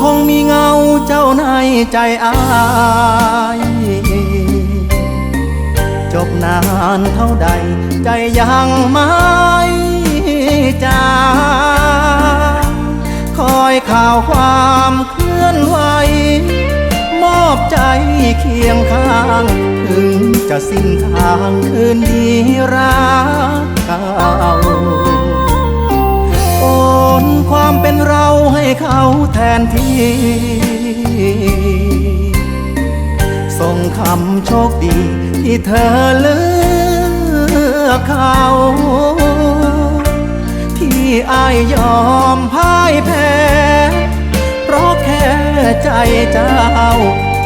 คงมีเงาเจ้าในใจอายจบนานเท่าใด ใจยังไม่จางคอยข่าวความเคลื่อนไหว มอบใจเคียงข้าง ถึงจะสิ้นทางคืนดีรักเก่าโอนความเป็นเราให้เขา แทนที่ส่งคำโชคดีที่เธอเลือกเขา ที่อายยอมพ่ายแพ้ เพราะแค่ใจเจ้า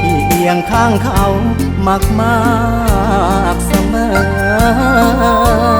ที่เอียงข้างเขามากมากเสมอ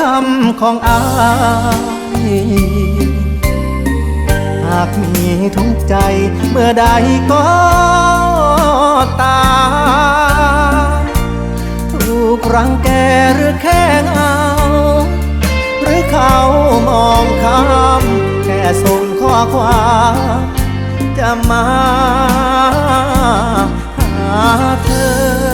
คำของอายหากมีทุกข์ใจเมื่อใดก็ตา ถูกรังแกหรือแค่เงา หรือเขามองข้ามแค่ส่งข้อความจะมาหาเธอ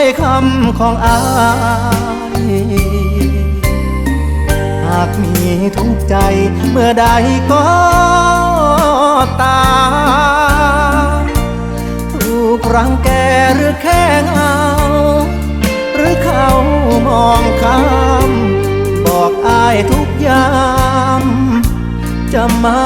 อยคำของอายหากมีทุกใจเมื่อใดก็ตามถูกรังแกหรือแค่เงาหรือเขามองข้ามบอกอายทุกยามจะมา